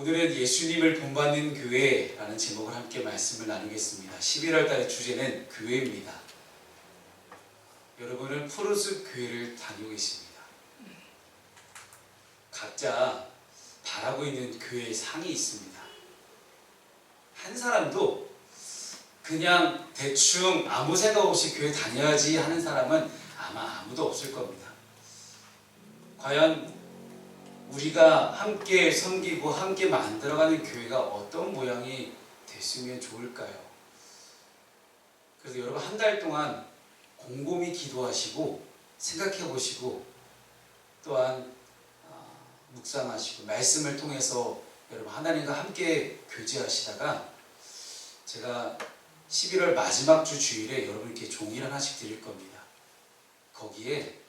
오늘은 예수님을 본받는 교회라는 제목을 함께 말씀을 나누겠습니다. 11월 달의 주제는 교회입니다. 여러분은 푸르스 교회를 다니고 계십니다. 각자 바라고 있는 교회의 상이 있습니다. 한 사람도 그냥 대충 아무 생각 없이 교회 다녀야지 하는 사람은 아마 아무도 없을 겁니다. 과연 우리가 함께 섬기고 함께 만들어가는 교회가 어떤 모양이 됐으면 좋을까요? 그래서 여러분 한 달 동안 곰곰이 기도하시고 생각해 보시고 또한 어, 묵상하시고 말씀을 통해서 여러분 하나님과 함께 교제하시다가 제가 11월 마지막 주 주일에 여러분께 종이를 하나씩 드릴 겁니다. 거기에 어,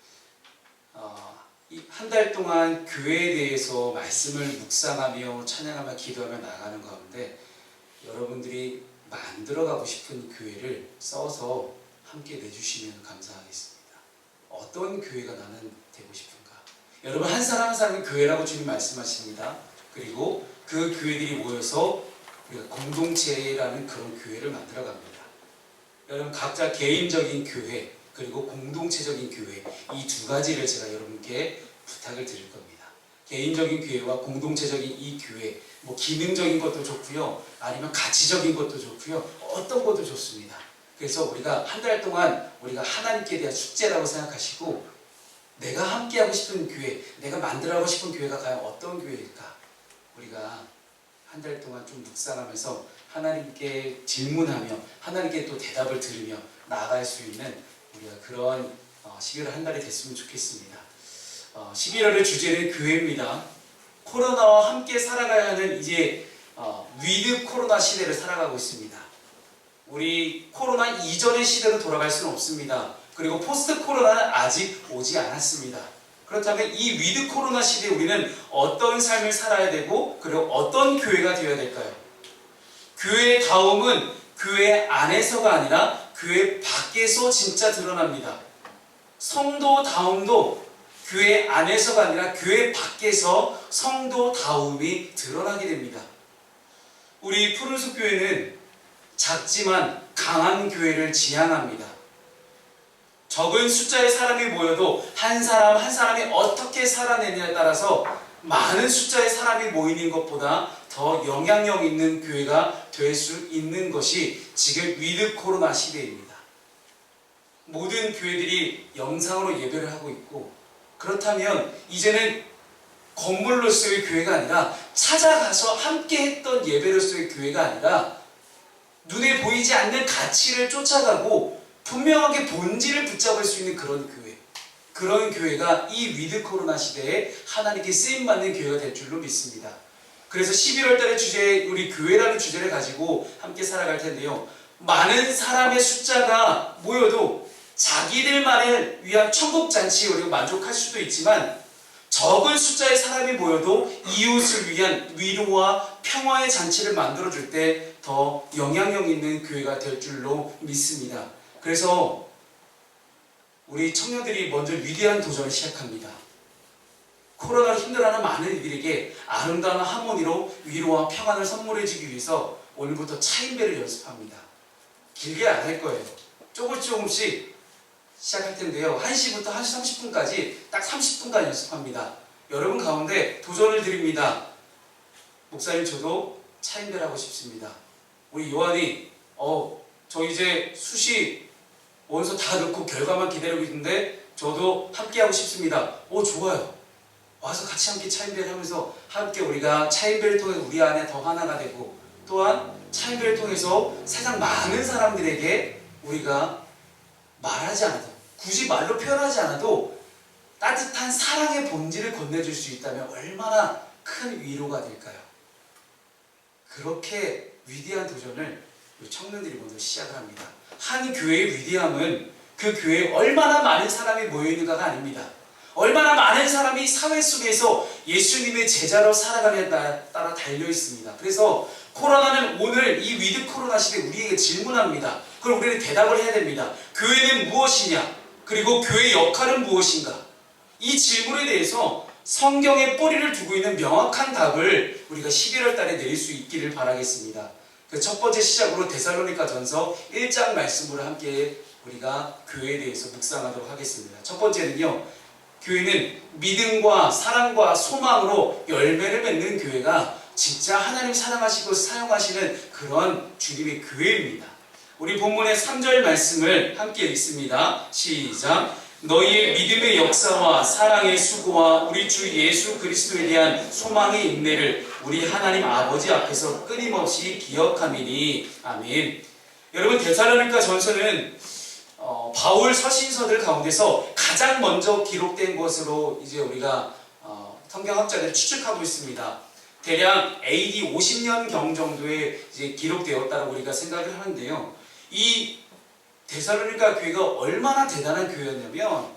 한 달 동안 교회에 대해서 말씀을 묵상하며 찬양하며 기도하며 나가는 가운데 여러분들이 만들어가고 싶은 교회를 써서 함께 내주시면 감사하겠습니다. 어떤 교회가 나는 되고 싶은가? 여러분 한 사람 한 사람은 교회라고 주님 말씀하십니다. 그리고 그 교회들이 모여서 우리가 공동체라는 그런 교회를 만들어갑니다. 여러분 각자 개인적인 교회 그리고 공동체적인 교회 이 두 가지를 제가 여러분께 부탁을 드릴 겁니다. 개인적인 교회와 공동체적인 이 교회 뭐 기능적인 것도 좋고요 아니면 가치적인 것도 좋고요 어떤 것도 좋습니다. 그래서 우리가 한 달 동안 우리가 하나님께 대한 축제라고 생각하시고 내가 함께하고 싶은 교회 내가 만들어가고 싶은 교회가 과연 어떤 교회일까 우리가 한 달 동안 좀 묵상하면서 하나님께 질문하며 하나님께 또 대답을 들으며 나아갈 수 있는 우리가 그런 11월 한 달이 됐으면 좋겠습니다. 11월의 주제는 교회입니다. 코로나와 함께 살아가야 하는 이제 어, 위드 코로나 시대를 살아가고 있습니다. 우리 코로나 이전의 시대로 돌아갈 수는 없습니다. 그리고 포스트 코로나는 아직 오지 않았습니다. 그렇다면 이 위드 코로나 시대에 우리는 어떤 삶을 살아야 되고 그리고 어떤 교회가 되어야 될까요? 교회의 다움은 교회 안에서가 아니라 교회 밖에서 진짜 드러납니다. 성도 다움도 교회 안에서가 아니라 교회 밖에서 성도 다움이 드러나게 됩니다. 우리 푸른숲 교회는 작지만 강한 교회를 지향합니다. 적은 숫자의 사람이 모여도 한 사람 한 사람이 어떻게 살아내느냐에 따라서 많은 숫자의 사람이 모이는 것보다 더 영향력 있는 교회가 될 수 있는 것이 지금 위드 코로나 시대입니다. 모든 교회들이 영상으로 예배를 하고 있고 그렇다면 이제는 건물로서의 교회가 아니라 찾아가서 함께 했던 예배로서의 교회가 아니라 눈에 보이지 않는 가치를 쫓아가고 분명하게 본질을 붙잡을 수 있는 그런 교회. 그런 교회가 이 위드 코로나 시대에 하나님께 쓰임 받는 교회가 될 줄로 믿습니다. 그래서 11월 달의 주제 우리 교회라는 주제를 가지고 함께 살아갈 텐데요. 많은 사람의 숫자가 모여도 자기들만을 위한 천국 잔치에 우리가 만족할 수도 있지만 적은 숫자의 사람이 모여도 이웃을 위한 위로와 평화의 잔치를 만들어 줄 때 더 영향력 있는 교회가 될 줄로 믿습니다. 그래서 우리 청년들이 먼저 위대한 도전을 시작합니다. 코로나로 힘들어하는 많은 이들에게 아름다운 하모니로 위로와 평안을 선물해 주기 위해서 오늘부터 차인배를 연습합니다. 길게 안 할 거예요. 조금 조금씩 시작할 텐데요. 1시부터 1시 30분까지 딱 30분간 연습합니다. 여러분 가운데 도전을 드립니다. 목사님 저도 차인배를 하고 싶습니다. 우리 요한이 어, 저 이제 수시 원서 다 넣고 결과만 기다리고 있는데 저도 함께 하고 싶습니다. 오 좋아요. 와서 같이 함께 차인배를 하면서 함께 우리가 차인배를 통해 우리 안에 더 하나가 되고 또한 차인배를 통해서 세상 많은 사람들에게 우리가 말하지 않아도 굳이 말로 표현하지 않아도 따뜻한 사랑의 본질을 건네줄 수 있다면 얼마나 큰 위로가 될까요? 그렇게 위대한 도전을 청년들이 먼저 시작을 합니다. 한 교회의 위대함은 그 교회에 얼마나 많은 사람이 모여 있는가가 아닙니다. 얼마나 많은 사람이 사회 속에서 예수님의 제자로 살아가냐에 따라 달려 있습니다. 그래서 코로나는 오늘 이 위드 코로나 시대 우리에게 질문합니다. 그럼 우리는 대답을 해야 됩니다. 교회는 무엇이냐? 그리고 교회의 역할은 무엇인가? 이 질문에 대해서 성경에 뿌리를 두고 있는 명확한 답을 우리가 11월 달에 내릴 수 있기를 바라겠습니다. 그 첫 번째 시작으로 데살로니가 전서 1장 말씀으로 함께 우리가 교회에 대해서 묵상하도록 하겠습니다. 첫 번째는요. 교회는 믿음과 사랑과 소망으로 열매를 맺는 교회가 진짜 하나님 사랑하시고 사용하시는 그런 주님의 교회입니다. 우리 본문의 3절 말씀을 함께 읽습니다. 시작. 너희의 믿음의 역사와 사랑의 수고와 우리 주 예수 그리스도에 대한 소망의 인내를 우리 하나님 아버지 앞에서 끊임없이 기억함이니 아멘. 여러분 데살로니가 전서는 어, 바울 서신서들 가운데서 가장 먼저 기록된 것으로 이제 우리가 어, 성경학자들 추측하고 있습니다. 대략 AD 50년 경 정도에 이제 기록되었다고 우리가 생각을 하는데요. 이 데살로니가 교회가 얼마나 대단한 교회였냐면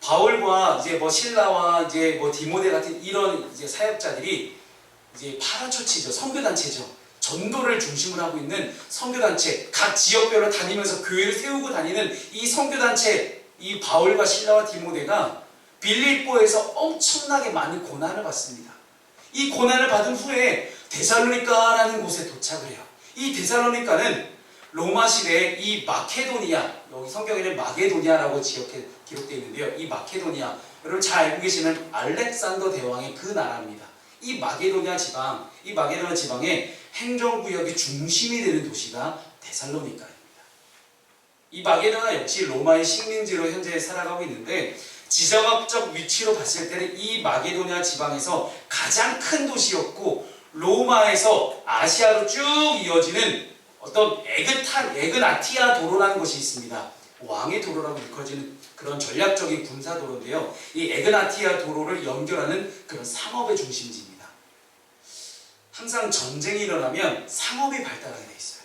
바울과 이제 뭐 신라와 이제 뭐 디모데 같은 이런 이제 사역자들이 이제 파라처치죠 선교단체죠 전도를 중심으로 하고 있는 선교단체 각 지역별로 다니면서 교회를 세우고 다니는 이 선교단체 이 바울과 신라와 디모데가 빌립보에서 엄청나게 많은 고난을 받습니다. 이 고난을 받은 후에 데살로니카라는 곳에 도착을 해요. 이 데살로니카는 로마 시대에 이 마케도니아 여기 성경에는 마게도니아라고 지역에 기록되어 있는데요. 이 마케도니아 여러분 잘 알고 계시는 알렉산더 대왕의 그 나라입니다. 이 마게도니아 지방, 이 마게도니아 지방의 행정구역의 중심이 되는 도시가 데살로니카입니다. 이 마게도나 역시 로마의 식민지로 현재 살아가고 있는데 지정학적 위치로 봤을 때는 이 마게도니아 지방에서 가장 큰 도시였고 로마에서 아시아로 쭉 이어지는 어떤 에그탄, 에그나티아 도로라는 것이 있습니다. 왕의 도로라고 일컬어지는 그런 전략적인 군사 도로인데요. 이 에그나티아 도로를 연결하는 그런 상업의 중심지입니다. 항상 전쟁이 일어나면 상업이 발달하게 돼 있어요.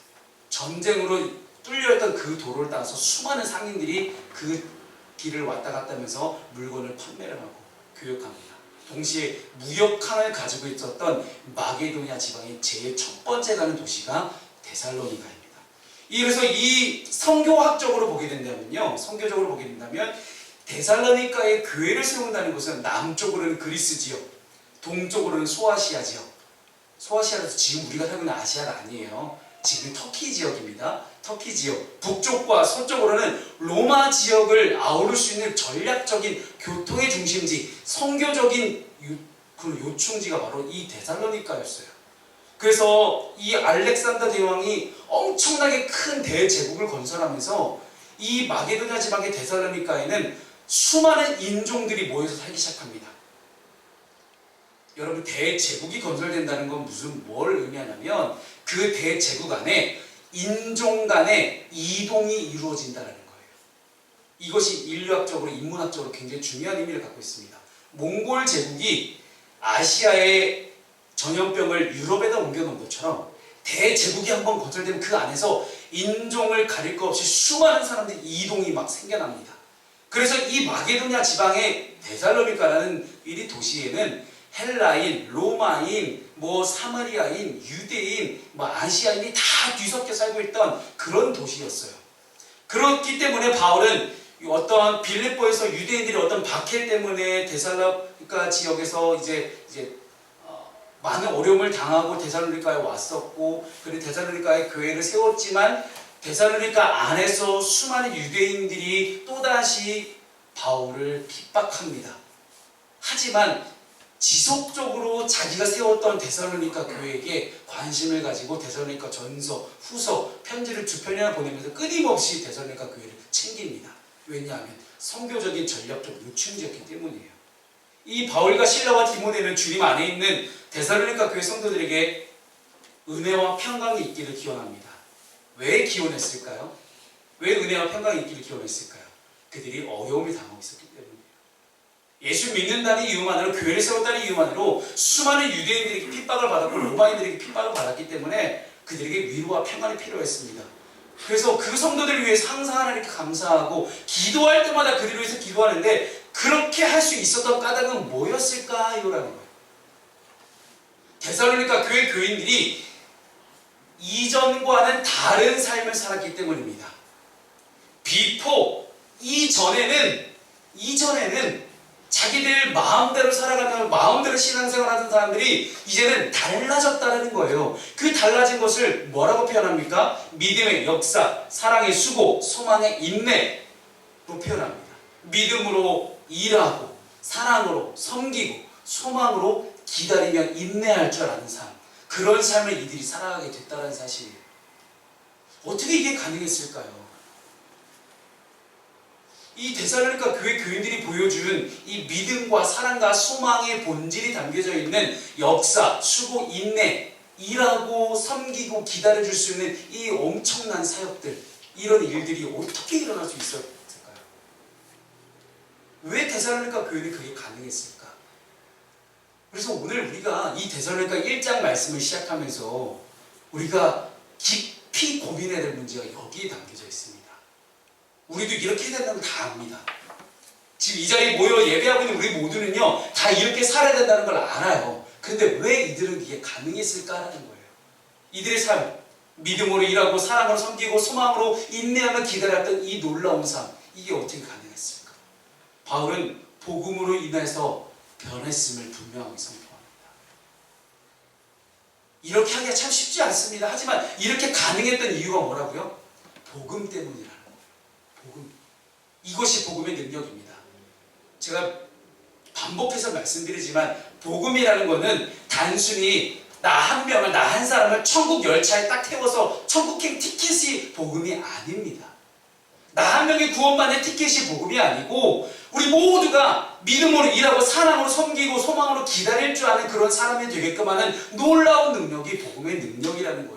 전쟁으로 뚫려있던 그 도로를 따라서 수많은 상인들이 그 길을 왔다 갔다 하면서 물건을 판매를 하고 교역합니다. 동시에 무역항을 가지고 있었던 마게도니아 지방의 제일 첫 번째 가는 도시가 데살로니가입니다. 그래서 이 성교학적으로 보게 된다면요, 성교적으로 보게 된다면 데살로니가의 교회를 세운다는 것은 남쪽으로는 그리스 지역, 동쪽으로는 소아시아 지역. 소아시아에서 지금 우리가 살고 있는 아시아가 아니에요. 지금 터키 지역입니다. 터키 지역. 북쪽과 서쪽으로는 로마 지역을 아우를 수 있는 전략적인 교통의 중심지, 성교적인 요, 그 요충지가 바로 이 데살로니가였어요. 그래서 이 알렉산더 대왕이 엄청나게 큰 대제국을 건설하면서 이 마게도냐 지방의 데살로니카에는 수많은 인종들이 모여서 살기 시작합니다. 여러분 대제국이 건설된다는 건 무슨 뭘 의미하냐면 그 대제국 안에 인종 간의 이동이 이루어진다는 거예요. 이것이 인류학적으로 인문학적으로 굉장히 중요한 의미를 갖고 있습니다. 몽골 제국이 아시아의 전염병을 유럽에다 옮겨놓은 것처럼 대제국이 한번 건설되면 그 안에서 인종을 가릴 것 없이 수많은 사람들이 이동이 막 생겨납니다. 그래서 이 마게도냐 지방의 데살로니카라는 이 도시에는 헬라인, 로마인, 뭐 사마리아인, 유대인, 뭐 아시아인이 다 뒤섞여 살고 있던 그런 도시였어요. 그렇기 때문에 바울은 어떤 빌립보에서 유대인들이 어떤 박해 때문에 데살로니카 지역에서 이제 이제 어, 많은 어려움을 당하고 데살로니카에 왔었고 그리고 데살로니카에 교회를 세웠지만 데살로니카 안에서 수많은 유대인들이 또다시 바울을 핍박합니다. 하지만 지속적으로 자기가 세웠던 데살로니카 교회에게 관심을 가지고 데살로니카 전서, 후서, 편지를 두 편이나 보내면서 끊임없이 데살로니카 교회를 챙깁니다. 왜냐하면 성교적인 전략적 요충지였기 때문이에요. 이 바울과 신라와 디모데는 주님 안에 있는 데살로니카 교회 성도들에게 은혜와 평강이 있기를 기원합니다. 왜 기원했을까요? 왜 은혜와 평강이 있기를 기원했을까요? 그들이 어려움을 당하고 있었기 때문이에요. 예수 믿는다는 이유만으로 교회를 세웠다는 이유만으로 수많은 유대인들에게 핍박을 받았고 로마인들에게 핍박을 받았기 때문에 그들에게 위로와 평안이 필요했습니다. 그래서 그 성도들을 위해서 항상 하나님께 감사하고 기도할 때마다 그들을 위해서 기도하는데 그렇게 할 수 있었던 까닭은 뭐였을까요? 라는 거예요. 데살로니가 교회 교인들이 이전과는 다른 삶을 살았기 때문입니다. 비포 이전에는 이전에는 자기들 마음대로 살아가는 마음대로 신앙생활 하는 사람들이 이제는 달라졌다는 거예요. 그 달라진 것을 뭐라고 표현합니까? 믿음의 역사, 사랑의 수고, 소망의 인내로 표현합니다. 믿음으로 일하고 사랑으로 섬기고 소망으로 기다리며 인내할 줄 아는 삶. 그런 삶을 이들이 살아가게 됐다는 사실이에요. 어떻게 이게 가능했을까요? 이 데살로니가 교회 교인들이 보여준 이 믿음과 사랑과 소망의 본질이 담겨져 있는 역사, 수고, 인내, 일하고 섬기고 기다려줄 수 있는 이 엄청난 사역들, 이런 일들이 어떻게 일어날 수 있었을까요? 왜 데살로니가 교회는 그게 가능했을까? 그래서 오늘 우리가 이 데살로니가 1장 말씀을 시작하면서 우리가 깊이 고민해야 될 문제가 여기에 담겨져 있습니다. 우리도 이렇게 해야 된다는 걸다 압니다. 지금 이 자리에 모여 예배하고 있는 우리 모두는요, 다 이렇게 살아야 된다는 걸 알아요. 그런데 왜 이들은 이게 가능했을까라는 거예요. 이들의 삶, 믿음으로 일하고 사랑으로 섬기고 소망으로 인내하며 기다렸던 이 놀라운 삶, 이게 어떻게 가능했을까? 바울은 복음으로 인해서 변했음을 분명하게 선포합니다. 이렇게 하기가 참 쉽지 않습니다. 하지만 이렇게 가능했던 이유가 뭐라고요? 복음 때문이라는 거예요. 복음. 이것이 복음의 능력입니다. 제가 반복해서 말씀드리지만 복음이라는 것은 단순히 나 한 명을 나 한 사람을 천국 열차에 딱 태워서 천국행 티켓이 복음이 아닙니다. 나 한 명이 구원받는 티켓이 복음이 아니고 우리 모두가 믿음으로 일하고 사랑으로 섬기고 소망으로 기다릴 줄 아는 그런 사람이 되게끔 하는 놀라운 능력이 복음의 능력이라는 거예요.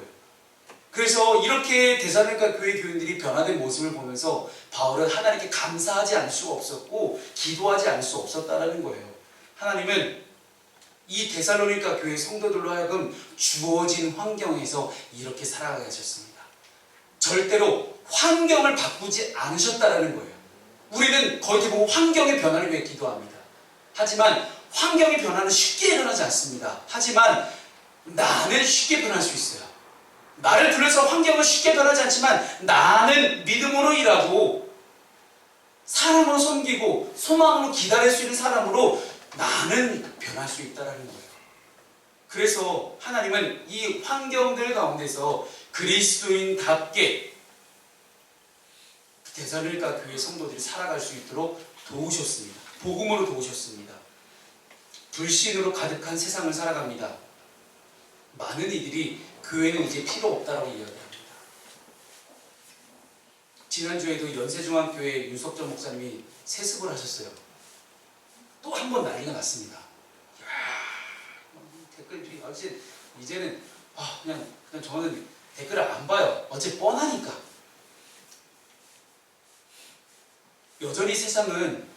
그래서 이렇게 대사로니까 교회 교인들이 변화된 모습을 보면서 바울은 하나님께 감사하지 않을 수가 없었고 기도하지 않을 수 없었다라는 거예요. 하나님은 이 데살로니가 교회 성도들로 하여금 주어진 환경에서 이렇게 살아가게 하셨습니다. 절대로 환경을 바꾸지 않으셨다라는 거예요. 우리는 거의 대부분 환경의 변화를 위해 기도합니다. 하지만 환경의 변화는 쉽게 일어나지 않습니다. 하지만 나는 쉽게 변할 수 있어요. 나를 둘러서 환경은 쉽게 변하지 않지만 나는 믿음으로 일하고 사랑으로 섬기고 소망으로 기다릴 수 있는 사람으로 나는 변할 수 있다라는 거예요. 그래서 하나님은 이 환경들 가운데서 그리스도인답게 대사를과 교회 성도들이 살아갈 수 있도록 도우셨습니다. 복음으로 도우셨습니다. 불신으로 가득한 세상을 살아갑니다. 많은 이들이 교회는 이제 필요 없다라고 이야기합니다. 지난주에도 연세중앙교회 윤석전 목사님이 세습을 하셨어요. 또 한 번 난리가 났습니다. 이야, 댓글들이 어째 이제는 아 그냥 그냥 저는 댓글을 안 봐요. 어째 뻔하니까. 여전히 세상은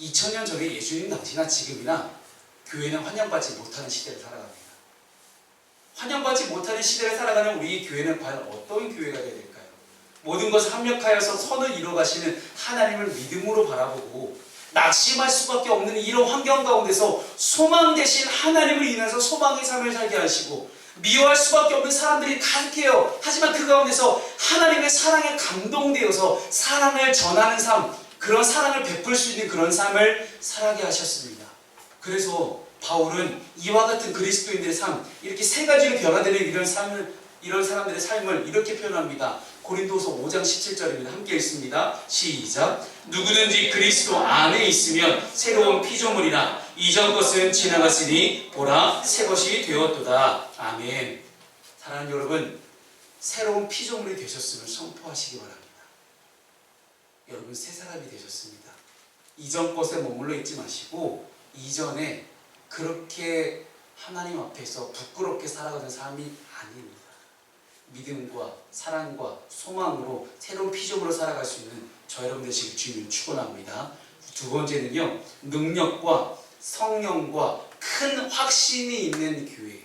2000년 전에 예수님 당시나 지금이나 교회는 환영받지 못하는 시대를 살아갑니다. 환영받지 못하는 시대를 살아가는 우리 교회는 과연 어떤 교회가 되어야 될까요? 모든 것을 합력하여서 선을 이루어가시는 하나님을 믿음으로 바라보고 낙심할 수밖에 없는 이런 환경 가운데서 소망 대신 하나님을 인해서 소망의 삶을 살게 하시고 미워할 수밖에 없는 사람들이 가득해요. 하지만 그 가운데서 하나님의 사랑에 감동되어서 사랑을 전하는 삶, 그런 사랑을 베풀 수 있는 그런 삶을 살아게 하셨습니다. 그래서 바울은 이와 같은 그리스도인들의 삶, 이렇게 세 가지로 변화되는 이런 삶을, 이런 사람들의 삶을 이렇게 표현합니다. 고린도서 5장 17절입니다. 함께 읽습니다. 시작. 누구든지 그리스도 안에 있으면 새로운 피조물이라 이전 것은 지나갔으니 보라 새 것이 되었도다. 아멘. 사랑하는 여러분, 새로운 피조물이 되셨음을 선포하시기 바랍니다. 여러분 새 사람이 되셨습니다. 이전 것에 머물러 있지 마시고 이전에 그렇게 하나님 앞에서 부끄럽게 살아가는 삶이 아닙니다. 믿음과 사랑과 소망으로 새로운 피조물로 살아갈 수 있는 저 여러분 되시길 주님 축원합니다. 두 번째는요 능력과 성령과 큰 확신이 있는 교회.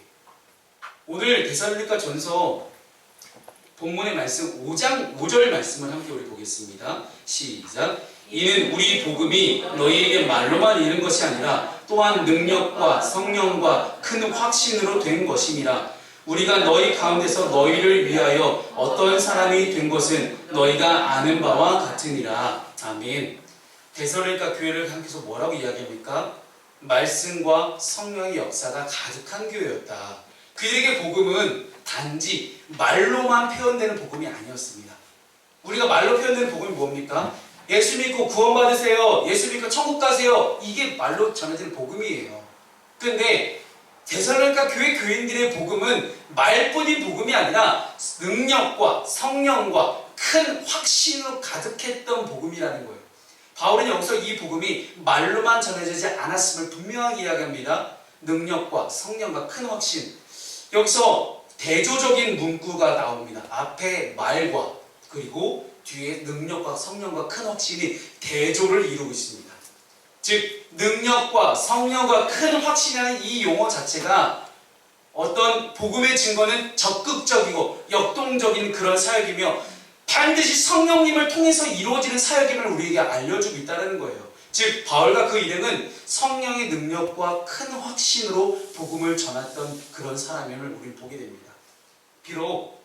오늘 데살로니가 전서 본문의 말씀 5장 5절 말씀을 함께 우리 보겠습니다. 시작. 이는 우리 복음이 너희에게 말로만 이른 것이 아니라 또한 능력과 성령과 큰 확신으로 된 것임이라. 우리가 너희 가운데서 너희를 위하여 어떤 사람이 된 것은 너희가 아는 바와 같으니라. 아멘. 데살로니가 교회를 향해서 뭐라고 이야기합니까? 말씀과 성령의 역사가 가득한 교회였다. 그들에게 복음은 단지 말로만 표현되는 복음이 아니었습니다. 우리가 말로 표현되는 복음이 뭡니까? 예수 믿고 구원받으세요. 예수 믿고 천국 가세요. 이게 말로 전해지는 복음이에요. 근데 데살로니가 교회 교인들의 복음은 말뿐인 복음이 아니라 능력과 성령과 큰 확신으로 가득했던 복음이라는 거예요. 바울은 여기서 이 복음이 말로만 전해지지 않았음을 분명하게 이야기합니다. 능력과 성령과 큰 확신. 여기서 대조적인 문구가 나옵니다. 앞에 말과 그리고 뒤에 능력과 성령과 큰 확신이 대조를 이루고 있습니다. 즉 능력과 성령과 큰 확신이라는 이 용어 자체가 어떤 복음의 증거는 적극적이고 역동적인 그런 사역이며 반드시 성령님을 통해서 이루어지는 사역임을 우리에게 알려주고 있다는 거예요. 즉 바울과 그 일행은 성령의 능력과 큰 확신으로 복음을 전했던 그런 사람임을 우리는 보게 됩니다. 비록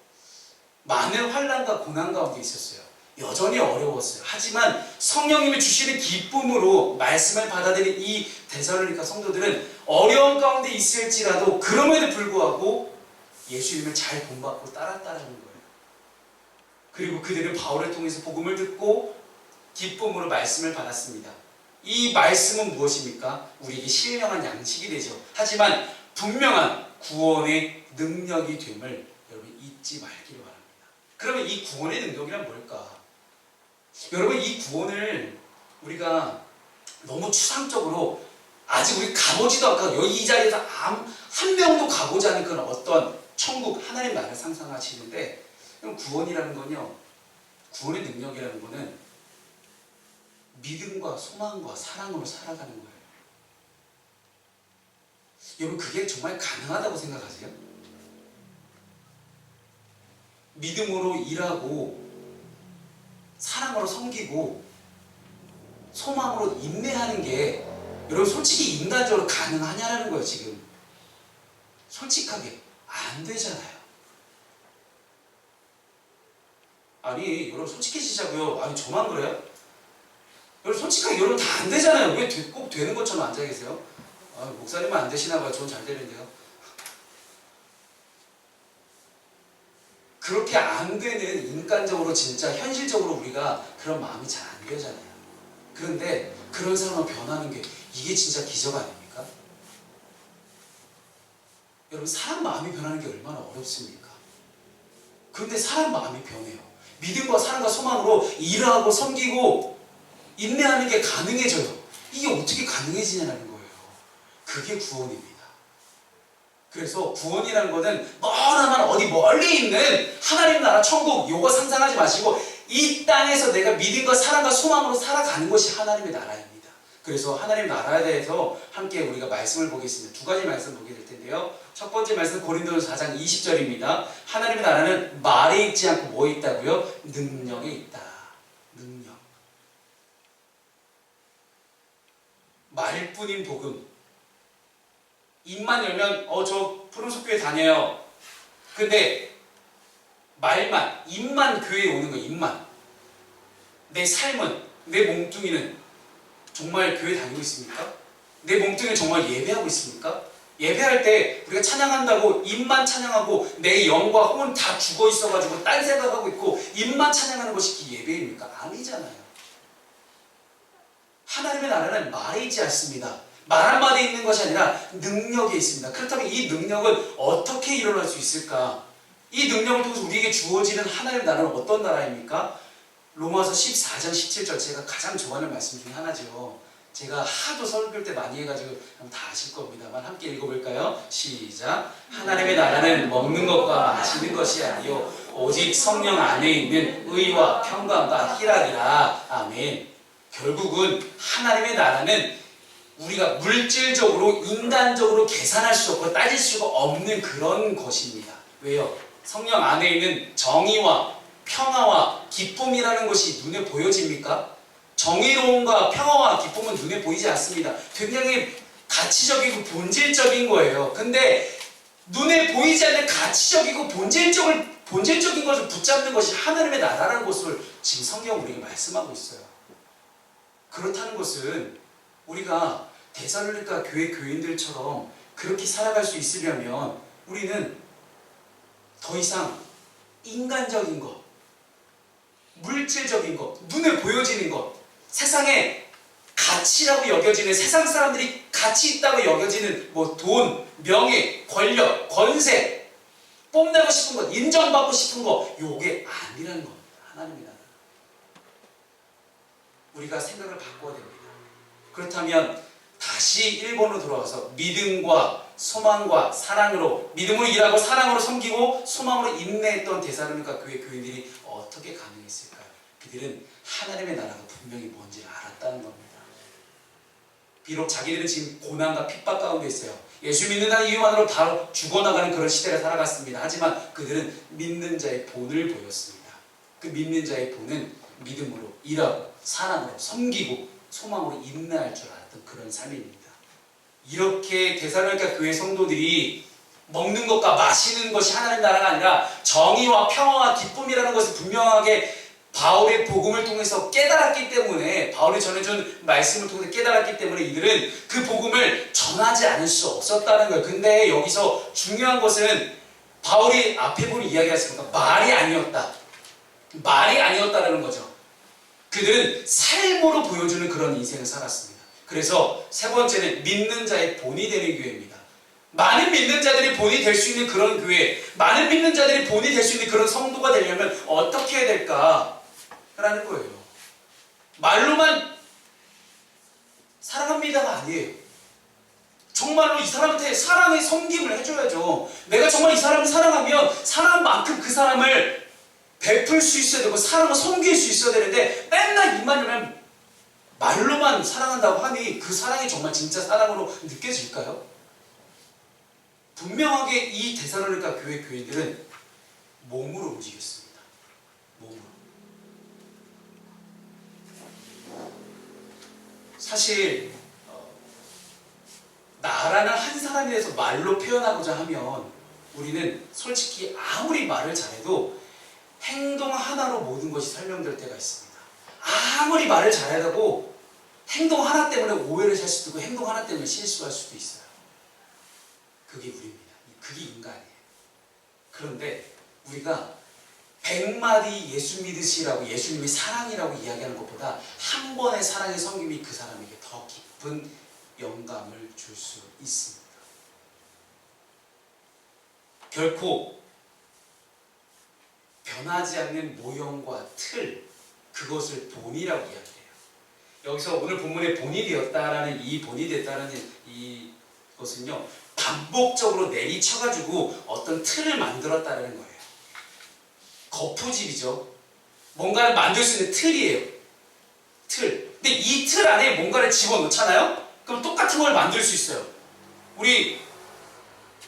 많은 환란과 고난 가운데 있었어요. 여전히 어려웠어요. 하지만 성령님이 주시는 기쁨으로 말씀을 받아들인 이 데살로니가 성도들은 어려운 가운데 있을지라도 그럼에도 불구하고 예수님을 잘 본받고 따랐다는 거예요. 그리고 그들은 바울을 통해서 복음을 듣고 기쁨으로 말씀을 받았습니다. 이 말씀은 무엇입니까? 우리에게 신령한 양식이 되죠. 하지만 분명한 구원의 능력이 됨을 여러분 잊지 바랍니다. 그러면 이 구원의 능력이란 뭘까? 여러분 이 구원을 우리가 너무 추상적으로 아직 우리 가보지도 않고 여기 이 자리에서 한, 한 명도 가보지 않은 그런 어떤 천국 하나님 나라를 상상하시는데 그럼 구원이라는 건요 구원의 능력이라는 거는 믿음과 소망과 사랑으로 살아가는 거예요. 여러분 그게 정말 가능하다고 생각하세요? 믿음으로 일하고 사랑으로 섬기고 소망으로 인내하는 게 여러분 솔직히 인간적으로 가능하냐라는 거예요 지금. 솔직하게 안 되잖아요. 아니 여러분 솔직해지자고요. 아니 저만 그래요? 여러분 솔직하게 여러분 다 안 되잖아요. 왜 꼭 되는 것처럼 앉아 계세요? 아, 목사님은 안 되시나 봐요. 전잘 되는데요 그렇게 안 되는 인간적으로 진짜 현실적으로 우리가 그런 마음이 잘 안 되잖아요. 그런데 그런 사람을 변하는 게 이게 진짜 기적 아닙니까? 여러분 사람 마음이 변하는 게 얼마나 어렵습니까? 그런데 사람 마음이 변해요. 믿음과 사랑과 소망으로 일하고 섬기고 인내하는 게 가능해져요. 이게 어떻게 가능해지냐는 거예요. 그게 구원입니다. 그래서 구원이라는 것은 머나만 어디 멀리 있는 하나님 나라 천국 요거 상상하지 마시고 이 땅에서 내가 믿음과 사랑과 소망으로 살아가는 것이 하나님의 나라입니다. 그래서 하나님 나라에 대해서 함께 우리가 말씀을 보겠습니다. 두 가지 말씀 보게 될 텐데요. 첫 번째 말씀 고린도서 4장 20절입니다. 하나님의 나라는 말에 있지 않고 뭐에 있다고요? 능력에 있다. 능력. 말뿐인 복음. 입만 열면 어저 푸른숲교회 다녀요. 근데 말만 입만 교회에 오는 거 입만. 내 삶은 내 몸뚱이는 정말 교회 다니고 있습니까? 내 몸뚱이는 정말 예배하고 있습니까? 예배할 때 우리가 찬양한다고 입만 찬양하고 내 영과 혼은 다 죽어 있어가지고 딴 생각하고 있고 입만 찬양하는 것이 그 예배입니까? 아니잖아요. 하나님의 나라는 말에 있지 않습니다. 말 한마디에 있는 것이 아니라 능력에 있습니다. 그렇다면 이 능력은 어떻게 일어날 수 있을까? 이 능력을 통해서 우리에게 주어지는 하나님의 나라는 어떤 나라입니까? 로마서 14장 17절 제가 가장 좋아하는 말씀 중에 하나죠. 제가 하도 설교할 때 많이 해가지고 다 아실 겁니다만 함께 읽어볼까요? 시작. 하나님의 나라는 먹는 것과 마시는 것이 아니요 오직 성령 안에 있는 의와 평강과 희락이라. 아멘. 결국은 하나님의 나라는 우리가 물질적으로 인간적으로 계산할 수 없고 따질 수가 없는 그런 것입니다. 왜요? 성령 안에 있는 정의와 평화와 기쁨이라는 것이 눈에 보여집니까? 정의로움과 평화와 기쁨은 눈에 보이지 않습니다. 굉장히 가치적이고 본질적인 거예요. 근데 눈에 보이지 않는 가치적이고 본질적을 본질적인 것을 붙잡는 것이 하나님의 나라라는 것을 지금 성경 우리에게 말씀하고 있어요. 그렇다는 것은 우리가 대살로니까 교회 교인들처럼 그렇게 살아갈 수 있으려면 우리는 더 이상 인간적인 것, 물질적인 것, 눈에 보여지는 것, 세상에 가치라고 여겨지는 세상 사람들이 가치 있다고 여겨지는 뭐 돈, 명예, 권력, 권세, 뽐내고 싶은 것, 인정받고 싶은 것, 요게 아니라는 겁니다. 하나님이 나라. 우리가 생각을 바꿔야 됩니다. 그렇다면 다시 일본으로 돌아와서 믿음과 소망과 사랑으로 믿음으로 일하고 사랑으로 섬기고 소망으로 인내했던 대사로니까 교회 교인들이 어떻게 가능했을까요? 그들은 하나님의 나라가 분명히 뭔지를 알았다는 겁니다. 비록 자기들은 지금 고난과 핍박 가운데 있어요. 예수 믿는다는 이유만으로 다 죽어나가는 그런 시대를 살아갔습니다. 하지만 그들은 믿는 자의 본을 보였습니다. 그 믿는 자의 본은 믿음으로 일하고 사랑으로 섬기고 소망으로 인내할 줄 알았던 그런 삶입니다. 이렇게 대사로니까 교회 성도들이 먹는 것과 마시는 것이 하나님 나라가 아니라 정의와 평화와 기쁨이라는 것을 분명하게 바울의 복음을 통해서 깨달았기 때문에 바울이 전해준 말씀을 통해서 깨달았기 때문에 이들은 그 복음을 전하지 않을 수 없었다는 거예요. 근데 여기서 중요한 것은 바울이 앞에 보는 이야기했으니까 말이 아니었다. 말이 아니었다라는 거죠. 그들은 삶으로 보여주는 그런 인생을 살았습니다. 그래서 세 번째는 믿는 자의 본이 되는 교회입니다. 많은 믿는 자들이 본이 될 수 있는 그런 교회, 많은 믿는 자들이 본이 될 수 있는 그런 성도가 되려면 어떻게 해야 될까? 라는 거예요. 말로만 사랑합니다가 아니에요. 정말로 이 사람한테 사랑의 섬김을 해줘야죠. 내가 정말 이 사람을 사랑하면 사랑만큼 그 사람을 베풀 수 있어야 되고 사랑을 섬길 수 있어야 되는데 맨날 입만이면 말로만 사랑한다고 하니 그 사랑이 정말 진짜 사랑으로 느껴질까요? 분명하게 이 대사로니까 교회 교인들은 몸으로 움직였습니다. 몸으로. 사실 어, 나라는 한 사람에 대해서 말로 표현하고자 하면 우리는 솔직히 아무리 말을 잘해도 행동 하나로 모든 것이 설명될 때가 있습니다. 아무리 말을 잘해도 행동 하나 때문에 오해를 살 수도 있고 행동 하나 때문에 실수할 수도 있어요. 그게 우리입니다. 그게 인간이에요. 그런데 우리가 백마디 예수 믿으시라고 예수님이 사랑이라고 이야기하는 것보다 한 번의 사랑의 성김이 그 사람에게 더 깊은 영감을 줄 수 있습니다. 결코 변하지 않는 모형과 틀 그것을 본이라고 이야기해요. 여기서 오늘 본문에 본이 되었다라는 이 본이 됐다는 이 것은요 반복적으로 내리쳐가지고 어떤 틀을 만들었다는 거예요. 거푸집이죠. 뭔가를 만들 수 있는 틀이에요. 틀. 근데 이 틀 안에 뭔가를 집어넣잖아요? 그럼 똑같은 걸 만들 수 있어요. 우리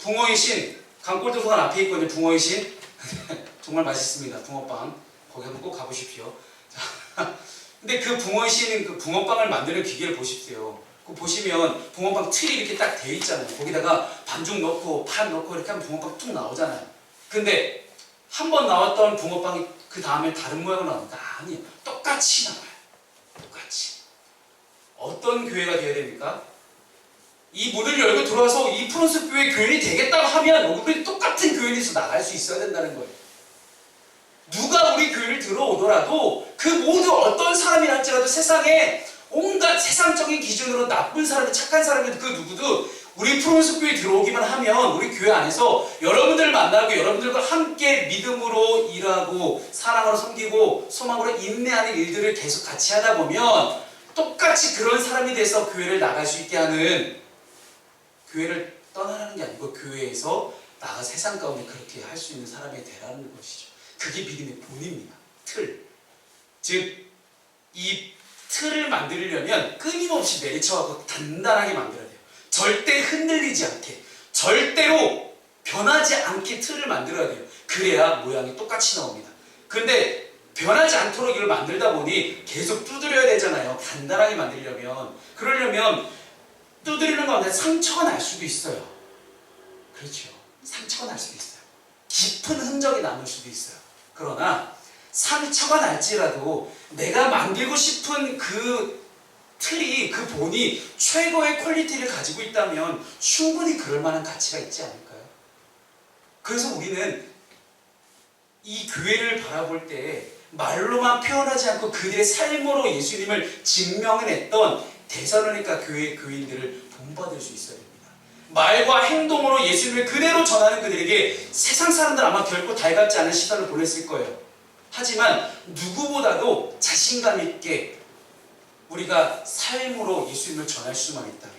붕어의 신, 강골도서관 앞에 있거든요. 붕어의 신. 정말 맛있습니다. 붕어빵. 거기 한번 꼭 가보십시오. 자, 근데 그 신은 그 붕어빵을 만드는 기계를 보십시오. 그 보시면 붕어빵 틀이 이렇게 딱 돼 있잖아요. 거기다가 반죽 넣고 판 넣고 이렇게 하면 붕어빵 뚝 나오잖아요. 근데 한 번 나왔던 붕어빵이 그 다음에 다른 모양으로 나옵니까? 아니요. 똑같이 나와요. 똑같이. 어떤 교회가 되어야 됩니까? 이 문을 열고 들어와서 이 프로스 교회 교인이 되겠다고 하면 우리 똑같은 교인에서 나갈 수 있어야 된다는 거예요. 우리 교회를 들어오더라도 그 모두 어떤 사람이 할지라도 세상에 온갖 세상적인 기준으로 나쁜 사람이 착한 사람이 그 누구도 우리 프로스 교회 들어오기만 하면 우리 교회 안에서 여러분들 만나고 여러분들과 함께 믿음으로 일하고 사랑으로 섬기고 소망으로 인내하는 일들을 계속 같이 하다 보면 똑같이 그런 사람이 돼서 교회를 나갈 수 있게 하는 교회를 떠나라는 게 아니고 교회에서 나가 세상 가운데 그렇게 할 수 있는 사람이 되라는 것이죠. 그게 믿음의 본입니다. 틀. 즉, 이 틀을 만들려면 끊임없이 내리쳐갖고 단단하게 만들어야 돼요. 절대 흔들리지 않게, 절대로 변하지 않게 틀을 만들어야 돼요. 그래야 모양이 똑같이 나옵니다. 근데 변하지 않도록 이걸 만들다 보니 계속 두드려야 되잖아요. 단단하게 만들려면. 그러려면 두드리는 가운데 상처가 날 수도 있어요. 그렇죠. 상처가 날 수도 있어요. 깊은 흔적이 남을 수도 있어요. 그러나 상처가 날지라도 내가 만들고 싶은 그 틀이 그 본이 최고의 퀄리티를 가지고 있다면 충분히 그럴 만한 가치가 있지 않을까요? 그래서 우리는 이 교회를 바라볼 때 말로만 표현하지 않고 그들의 삶으로 예수님을 증명해냈던 대사로니까 교회 교인들을 본받을 수 됩니다. 말과 행동으로 예수님을 그대로 전하는 그들에게 세상 사람들 아마 결코 달갑지 않은 시선을 보냈을 거예요. 하지만 누구보다도 자신감 있게 우리가 삶으로 예수님을 전할 수만 있다면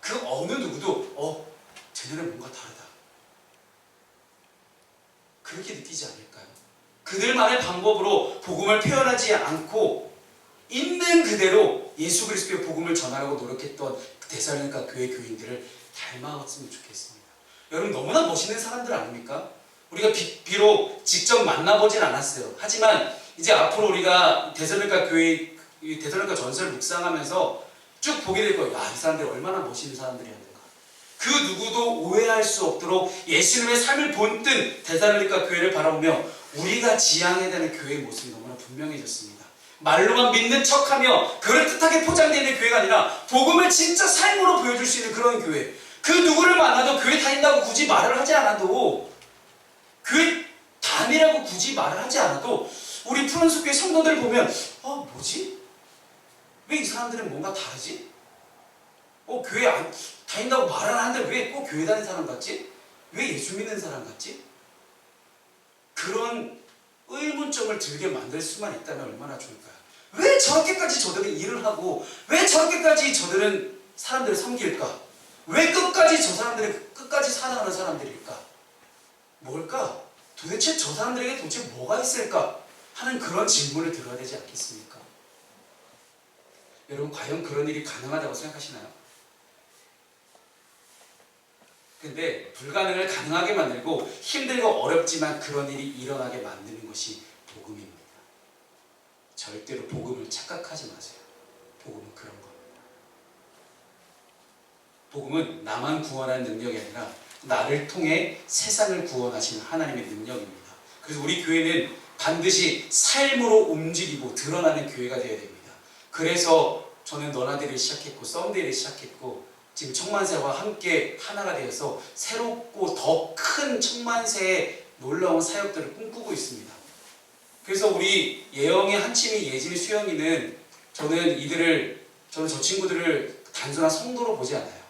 그 어느 누구도 어 쟤네는 뭔가 다르다 그렇게 느끼지 않을까요? 그들만의 방법으로 복음을 표현하지 않고 있는 그대로 예수 그리스도의 복음을 전하려고 노력했던 대살로니까 교회 교인들을 닮아갔으면 좋겠습니다. 여러분 너무나 멋있는 사람들 아닙니까? 우리가 비, 비록 직접 만나보진 않았어요. 하지만 이제 앞으로 우리가 대살로니까 교회 이 대살로니까 전설을 묵상하면서 쭉 보게 될 거예요. 야, 이 사람들이 얼마나 멋있는 사람들이었는가. 그 누구도 오해할 수 없도록 예수님의 삶을 본뜬 대살로니까 교회를 바라보며 우리가 지향해야 되는 교회의 모습이 너무나 분명해졌습니다. 말로만 믿는 척하며 그럴듯하게 포장되는 교회가 아니라 복음을 진짜 삶으로 보여줄 수 있는 그런 교회. 그 누구를 만나도 교회 다닌다고 굳이 말을 하지 않아도 교회 다니라고 굳이 말을 하지 않아도 우리 프랑스 교회 성도들 보면 어 뭐지? 왜 이 사람들은 뭔가 다르지? 어 교회 안 다닌다고 말을 하는데 왜 꼭 교회 다니는 사람 같지? 왜 예수 믿는 사람 같지? 그런 의문점을 들게 만들 수만 있다면 얼마나 좋을까요? 왜 저렇게까지 저들은 일을 하고 왜 저렇게까지 저들은 사람들을 섬길까? 왜 끝까지 저 사람들이 끝까지 살아가는 사람들일까? 뭘까? 도대체 저 사람들에게 도대체 뭐가 있을까? 하는 그런 질문을 들어야 되지 않겠습니까? 여러분 과연 그런 일이 가능하다고 생각하시나요? 근데 불가능을 가능하게 만들고 힘들고 어렵지만 그런 일이 일어나게 만드는 것이 복음입니다. 절대로 복음을 착각하지 마세요. 복음은 그런 겁니다. 복음은 나만 구원하는 능력이 아니라 나를 통해 세상을 구원하시는 하나님의 능력입니다. 그래서 우리 교회는 반드시 삶으로 움직이고 드러나는 교회가 되어야 됩니다. 그래서 저는 너나들을 시작했고 썸데이를 시작했고 지금 청만세와 함께 하나가 되어서 새롭고 더 큰 청만세의 놀라운 사역들을 꿈꾸고 있습니다. 그래서 우리 예영의 한침이 예진이 수영이는 저는 이들을 저는 저 친구들을 단순한 성도로 보지 않아요.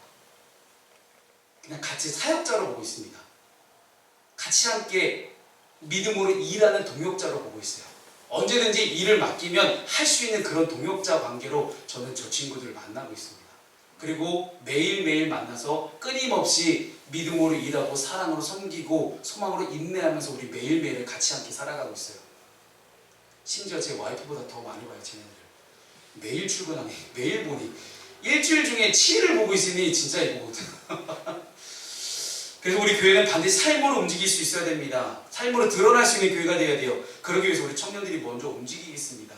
그냥 같이 사역자로 보고 있습니다. 같이 함께 믿음으로 일하는 동역자로 보고 있어요. 언제든지 일을 맡기면 할 수 있는 그런 동역자 관계로 저는 저 친구들을 만나고 있습니다. 그리고 매일매일 만나서 끊임없이 믿음으로 일하고 사랑으로 섬기고 소망으로 인내하면서 우리 매일매일을 같이 함께 살아가고 있어요. 심지어 제 와이프보다 더 많이 봐요, 쟤네들. 매일 출근하니, 매일 보니. 일주일 중에 7일을 보고 있으니 진짜 이거거든. 그래서 우리 교회는 반드시 삶으로 움직일 수 있어야 됩니다. 삶으로 드러날 수 있는 교회가 되어야 돼요. 그러기 위해서 우리 청년들이 먼저 움직이겠습니다.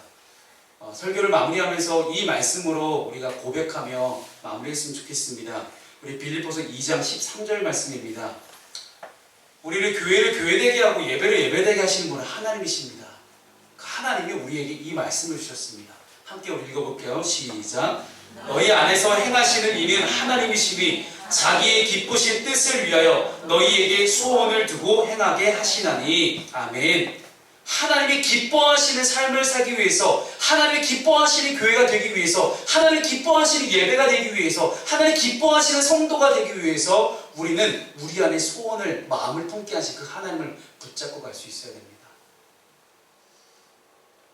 어, 설교를 마무리하면서 이 말씀으로 우리가 고백하며 마무리했으면 좋겠습니다. 우리 빌립보서 2장 13절 말씀입니다. 우리를 교회를 교회되게 하고 예배를 예배되게 하시는 분은 하나님이십니다. 그 하나님이 우리에게 이 말씀을 주셨습니다. 함께 읽어볼게요. 시작. 너희 안에서 행하시는 이는 하나님이시니 자기의 기쁘신 뜻을 위하여 너희에게 소원을 두고 행하게 하시나니 아멘. 하나님이 기뻐하시는 삶을 살기 위해서 하나님이 기뻐하시는 교회가 되기 위해서 하나님 기뻐하시는 예배가 되기 위해서 하나님 기뻐하시는 성도가 되기 위해서 우리는 우리 안에 소원을 마음을 품게 하신 그 하나님을 붙잡고 갈 수 있어야 됩니다.